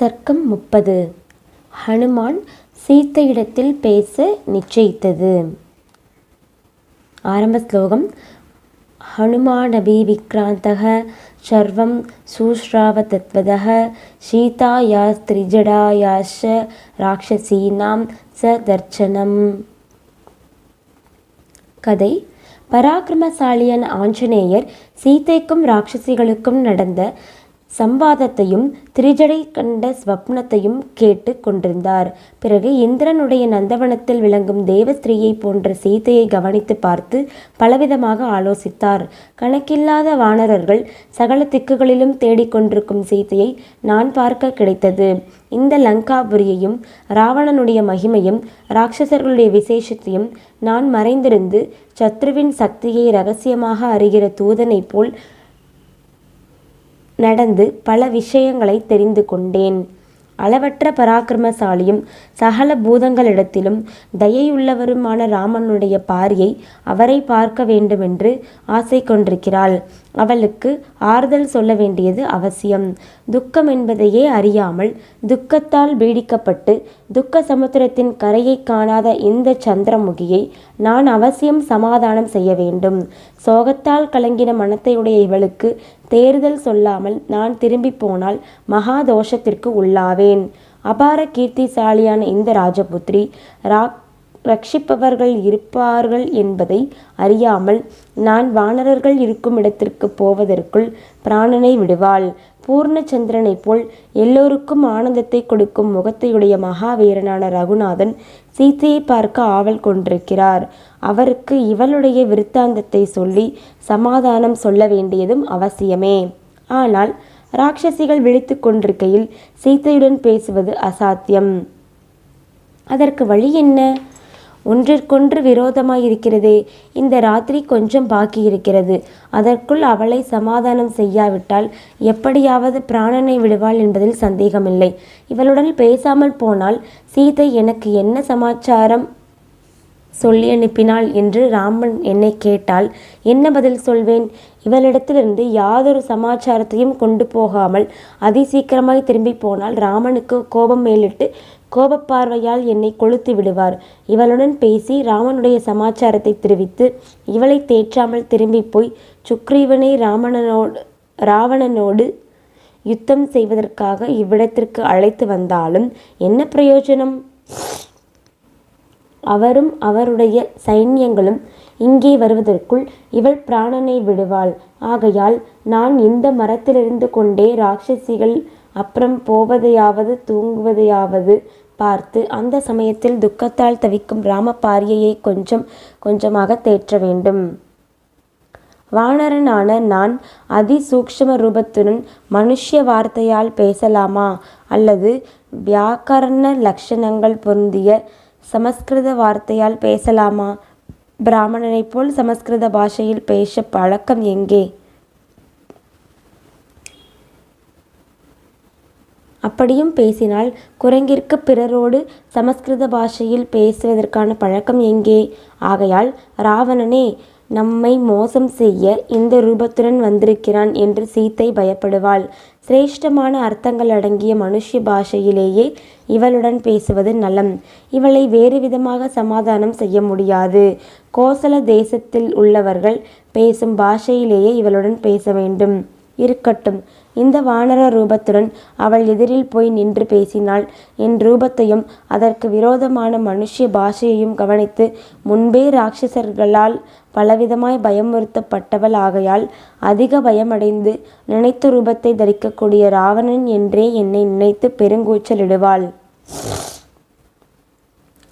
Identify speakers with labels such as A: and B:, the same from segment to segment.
A: சர்க்கம் முப்பது. ஹனுமான் சீத்தையிடத்தில் பேச நிச்சயித்தது. ஆரம்ப ஸ்லோகம். ஹனுமானபி விக்ராந்தக சர்வம் சூஸ்ராவ தத்வதக சீதாயா ஸ்திரிஜடாயாஷ ராட்சசீனாம் ச தர்ச்சனம். கதை. பராக்கிரமசாலியான ஆஞ்சநேயர் சீத்தைக்கும் ராட்சசிகளுக்கும் நடந்த சம்வாதத்தையும் திரிஜடை கண்ட ஸ்வப்னத்தையும் கேட்டு கொண்டிருந்தார். பிறகு இந்திரனுடைய நந்தவனத்தில் விளங்கும் தேவஸ்திரீயை போன்ற சீதையை கவனித்து பார்த்து பலவிதமாக ஆலோசித்தார். கணக்கில்லாத வானரர்கள் சகல திக்குகளிலும் தேடிக்கொண்டிருக்கும் சீதையை நான் பார்க்க கிடைத்தது. இந்த லங்காபுரியையும் ராவணனுடைய மகிமையும் ராட்சசர்களுடைய விசேஷத்தையும் நான் மறைந்திருந்து சத்ருவின் சக்தியை ரகசியமாக அறிகிற தூதனைப் போல் நடந்து பல விஷயங்களை தெரிந்து கொண்டேன். அளவற்ற பராக்கிரமசாலியும் சகல பூதங்களிடத்திலும் தயையுள்ளவருமான ராமனுடைய பாரியை அவரை பார்க்க வேண்டுமென்று ஆசை கொண்டிருக்கிறாள். அவளுக்கு ஆறுதல் சொல்ல வேண்டியது அவசியம். துக்கம் என்பதையே அறியாமல் துக்கத்தால் பீடிக்கப்பட்டு துக்க சமுத்திரத்தின் கரையை காணாத இந்த சந்திரமுகியை நான் அவசியம் சமாதானம் செய்ய வேண்டும். சோகத்தால் கலங்கின மனத்தையுடைய இவளுக்கு தேர்தல் சொல்லாமல் நான் திரும்பி போனால் மகா தோஷத்திற்கு உள்ளாவேன். அபார கீர்த்திசாலியான இந்த ராஜபுத்ரி ராக் ரட்சிப்பவர்கள் இருப்பார்கள் என்பதை அறியாமல் நான் வானரர்கள் இருக்கும் இடத்திற்கு போவதற்குள் பிராணனை விடுவாள். பூர்ணச்சந்திரனைப் போல் எல்லோருக்கும் ஆனந்தத்தை கொடுக்கும் முகத்தையுடைய மகாவீரனான ரகுநாதன் சீத்தையை பார்க்க ஆவல் கொண்டிருக்கிறார். அவருக்கு இவளுடைய விருத்தாந்தத்தை சொல்லி சமாதானம் சொல்ல வேண்டியதும் அவசியமே. ஆனால் ராட்சசிகள் விழித்து கொண்டிருக்கையில் சீத்தையுடன் பேசுவது அசாத்தியம். அதற்கு வழி என்ன? ஒன்றிற்கொன்று விரோதமாயிருக்கிறதே. இந்த ராத்திரி கொஞ்சம் பாக்கி இருக்கிறது அதற்குள் அவளை சமாதானம் செய்யாவிட்டால் எப்படியாவது பிராணனை விடுவாள் என்பதில் சந்தேகமில்லை. இவளுடன் பேசாமல் போனால் சீதை எனக்கு என்ன சமாச்சாரம் சொல்லி அனுப்பினாள் என்று ராமன் என்னை கேட்டால் என்ன பதில் சொல்வேன்? இவளிடத்திலிருந்து யாதொரு சமாச்சாரத்தையும் கொண்டு போகாமல் அதிசீக்கிரமாய் திரும்பி போனால் ராமனுக்கு கோபம் மேலிட்டு கோபப்பார்வையால் என்னை கொளுத்து விடுவார். இவளுடன் பேசி ராமனுடைய சமாச்சாரத்தை தெரிவித்து இவளை தேற்றாமல் திரும்பி போய் சுக்ரீவனை ராமணனோடு ராவணனோடு யுத்தம் செய்வதற்காக இவ்விடத்திற்கு அழைத்து வந்தாலும் என்ன பிரயோஜனம்? அவரும் அவருடைய சைன்யங்களும் இங்கே வருவதற்குள் இவள் பிராணனை விடுவாள். ஆகையால் நான் இந்த மரத்திலிருந்து கொண்டே ராட்சசிகள் அப்புறம் போவதையாவது தூங்குவதையாவது பார்த்து அந்த சமயத்தில் துக்கத்தால் தவிக்கும் ராமபாரியையை கொஞ்சம் கொஞ்சமாக தேற்ற வேண்டும். வானரனான நான் அதிசூக்ஷ்ம ரூபத்துடன் மனுஷ்ய வார்த்தையால் பேசலாமா? அல்லது வியாக்கரண லட்சணங்கள் பொருந்திய சமஸ்கிருத வார்த்தையால் பேசலாமா? பிராமணனைப் போல் சமஸ்கிருத பாஷையில் பேச பழக்கம் எங்கே? அப்படியும் பேசினால் குரங்கிற்கு பிறரோடு சமஸ்கிருத பாஷையில் பேசுவதற்கான பழக்கம் எங்கே? ஆகையால் ராவணனே நம்மை மோசம் செய்ய இந்த ரூபத்துடன் வந்திருக்கிறான் என்று சீத்தை பயப்படுவாள். சிரேஷ்டமான அர்த்தங்கள் அடங்கிய மனுஷ பாஷையிலேயே இவளுடன் பேசுவது நலம். இவளை வேறு விதமாக சமாதானம் செய்ய முடியாது. கோசல தேசத்தில் உள்ளவர்கள் பேசும் பாஷையிலேயே இவளுடன் பேச வேண்டும். இருக்கட்டும். இந்த வானர ரூபத்துடன் அவள் எதிரில் போய் நின்று பேசினாள். என் ரூபத்தையும் அதற்கு விரோதமான மனுஷ்ய பாஷையையும் கவனித்து முன்பே ராட்சசர்களால் பலவிதமாய் பயமுறுத்தப்பட்டவள் ஆகையால் அதிக பயமடைந்து நினைத்த ரூபத்தை தரிக்கக்கூடிய ராவணன் என்றே என்னை நினைத்து பெருங்கூச்சலிடுவாள்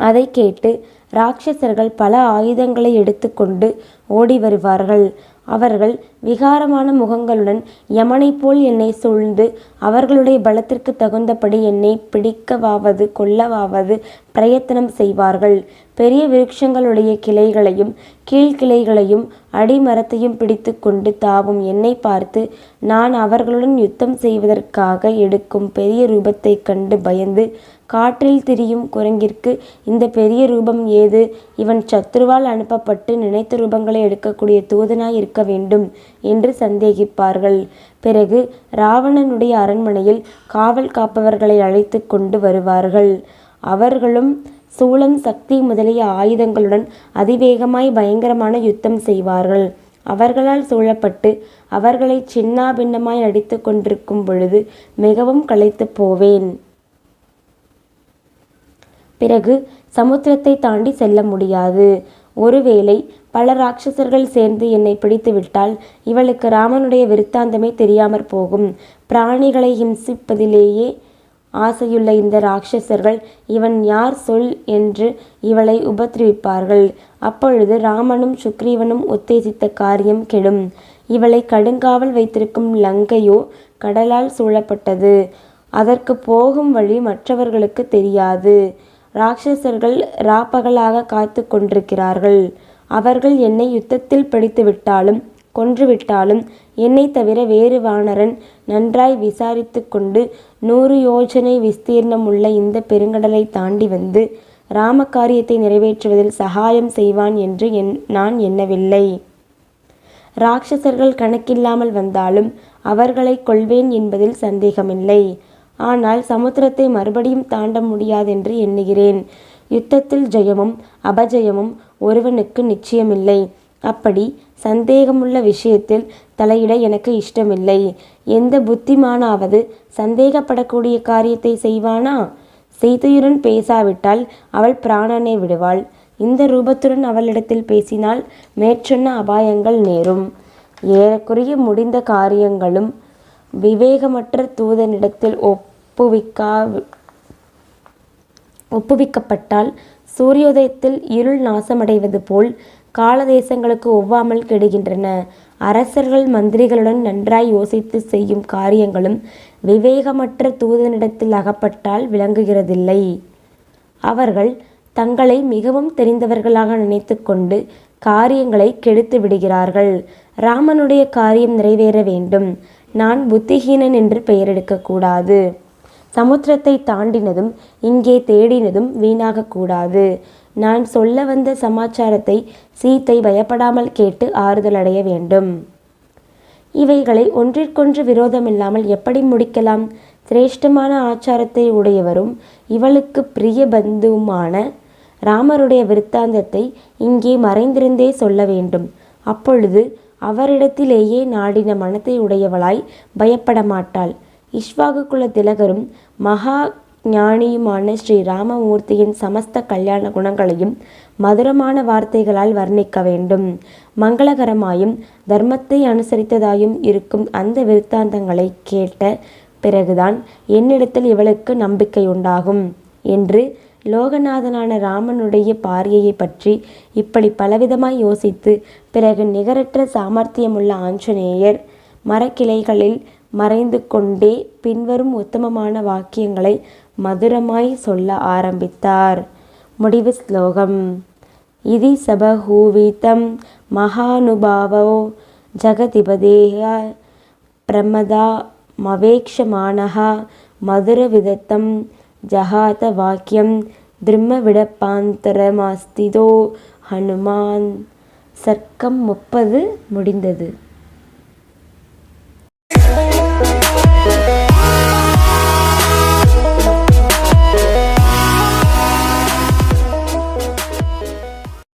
A: அதை கேட்டு ராட்சசர்கள் பல ஆயுதங்களை எடுத்துக்கொண்டு ஓடி வருவார்கள். அவர்கள் விகாரமான முகங்களுடன் யமனைப் போல் என்னை சூழ்ந்து அவர்களுடைய பலத்திற்கு தகுந்தபடி என்னை பிடிக்கவாவது கொல்லவாவது பிரயத்தனம் செய்வார்கள். பெரிய விருட்சங்களுடைய கிளைகளையும் கீழ்கிளைகளையும் அடிமரத்தையும் பிடித்து கொண்டு தாவும் என்னை பார்த்து நான் அவர்களுடன் யுத்தம் செய்வதற்காக எடுக்கும் பெரிய ரூபத்தைக் கண்டு பயந்து காற்றில் திரியும் குரங்கிற்கு இந்த பெரிய ரூபம் ஏது? இவன் சத்ருவால் அனுப்பப்பட்டு நினைத்த ரூபங்களை எடுக்கக்கூடிய தூதனாய் இருக்க வேண்டும் என்று சந்தேகிப்பார்கள். பிறகு ராவணனுடைய அரண்மனையில் காவல் காப்பவர்களை அழைத்து கொண்டு வருவார்கள். அவர்களும் சூளம் சக்தி முதலிய ஆயுதங்களுடன் அதிவேகமாய் பயங்கரமான யுத்தம் செய்வார்கள். அவர்களால் சூழப்பட்டு அவர்களை சின்னாபின்னமாய் அடித்து கொண்டிருக்கும் பொழுது மிகவும் களைத்துப் போவேன். பிறகு சமுத்திரத்தை தாண்டி செல்ல முடியாது. ஒருவேளை பல ராட்சசர்கள் சேர்ந்து என்னை பிடித்துவிட்டால் இவளுக்கு ராமனுடைய விருத்தாந்தமே தெரியாமற் போகும். பிராணிகளை ஹிம்சிப்பதிலேயே ஆசையுள்ள இந்த ராட்சசர்கள் இவன் யார் சொல் என்று இவளை உபத்திரவிப்பார்கள். அப்பொழுது ராமனும் சுக்ரீவனும் உத்தேசித்த காரியம் கெடும். இவளை கடுங்காவல் வைத்திருக்கும் லங்கையோ கடலால் சூழப்பட்டது. அதற்கு போகும் வழி மற்றவர்களுக்கு தெரியாது. ராட்சசர்கள் ராப்பகலாக காத்து கொண்டிருக்கிறார்கள். அவர்கள் என்னை யுத்தத்தில் பிடித்துவிட்டாலும் கொன்றுவிட்டாலும் என்னை தவிர வேறு வானரன் நன்றாய் விசாரித்து கொண்டு நூறு யோஜனை விஸ்தீர்ணமுள்ள இந்த பெருங்கடலை தாண்டி வந்து ராம காரியத்தை நிறைவேற்றுவதில் சகாயம் செய்வான் என்று என் நான் எண்ணவில்லை. ராட்சசர்கள் கணக்கில்லாமல் வந்தாலும் அவர்களை கொள்வேன் என்பதில் சந்தேகமில்லை. ஆனால் சமுத்திரத்தை மறுபடியும் தாண்ட முடியாதென்று எண்ணுகிறேன். யுத்தத்தில் ஜெயமும் அபஜயமும் ஒருவனுக்கு நிச்சயமில்லை. அப்படி சந்தேகமுள்ள விஷயத்தில் தலையிட எனக்கு இஷ்டமில்லை. எந்த புத்திமானாவது சந்தேகப்படக்கூடிய காரியத்தை செய்வானா? சீதையுடன் பேசாவிட்டால் அவள் பிராணனை விடுவாள். இந்த ரூபத்துடன் அவளிடத்தில் பேசினால் மேற்சொன்ன அபாயங்கள் நேரும். ஏறக்குறைய முடிந்த காரியங்களும் விவேகமற்ற தூதனிடத்தில் ஒப்புவிக்கா ஒப்புவிக்கப்பட்டால் சூரியோதயத்தில் இருள் நாசமடைவது போல் காலதேசங்களுக்கு ஒவ்வாமல் கெடுகின்றன. அரசர்கள் மந்திரிகளுடன் நன்றாய் யோசித்து செய்யும் காரியங்களும் விவேகமற்ற தூதனிடத்தில் அகப்பட்டால் விளங்குகிறதில்லை. அவர்கள் தங்களை மிகவும் தெரிந்தவர்களாக நினைத்து கொண்டு காரியங்களை கெடுத்து விடுகிறார்கள். ராமனுடைய காரியம் நிறைவேற வேண்டும். நான் புத்திஹீனன் என்று பெயரெடுக்கக்கூடாது சமுத்திரத்தை தாண்டினதும் இங்கே தேடினதும் வீணாகக்கூடாது நான் சொல்ல வந்த சமாச்சாரத்தை சீத்தை பயப்படாமல் கேட்டு ஆறுதலடைய வேண்டும். இவைகளை ஒன்றிற்கொன்று விரோதமில்லாமல் எப்படி முடிக்கலாம்? சிரேஷ்டமான ஆச்சாரத்தை உடையவரும் இவளுக்கு பிரிய பந்துவுமான ராமருடைய விருத்தாந்தத்தை இங்கே மறைந்திருந்தே சொல்ல வேண்டும். அப்பொழுது அவரிடத்திலேயே நாடின மனத்தை உடையவளாய் பயப்பட மாட்டாள். இஷ்வாகு குல திலகரும் மகா ஞானியுமான ஸ்ரீ ராமமூர்த்தியின் சமஸ்த கல்யாண குணங்களையும் மதுரமான வார்த்தைகளால் வர்ணிக்க வேண்டும். மங்களகரமாயும் தர்மத்தை அனுசரித்ததாயும் இருக்கும் அந்த விருத்தாந்தங்களை கேட்ட பிறகுதான் என்னிடத்தில் இவளுக்கு நம்பிக்கை உண்டாகும் என்று லோகநாதனான ராமனுடைய பாரியையை பற்றி இப்படி பலவிதமாய் யோசித்து பிறகு நிகரற்ற சாமர்த்தியமுள்ள ஆஞ்சநேயர் மரக்கிளைகளில் மறைந்து கொண்டே பின்வரும் உத்தமமான வாக்கியங்களை மதுரமாய் சொல்ல ஆரம்பித்தார். முடிவு ஸ்லோகம். இதி சபஹூவிதம் மகானுபாவோ ஜகதிபதேய பிரமதா மவேக்ஷமானஹா மதுர விதத்தம் வாக்கியம் திரும்மவிடப்பாந்தரமாஸ்திதோ ஹனுமான் சர்க்கம் முப்பது முடிந்தது.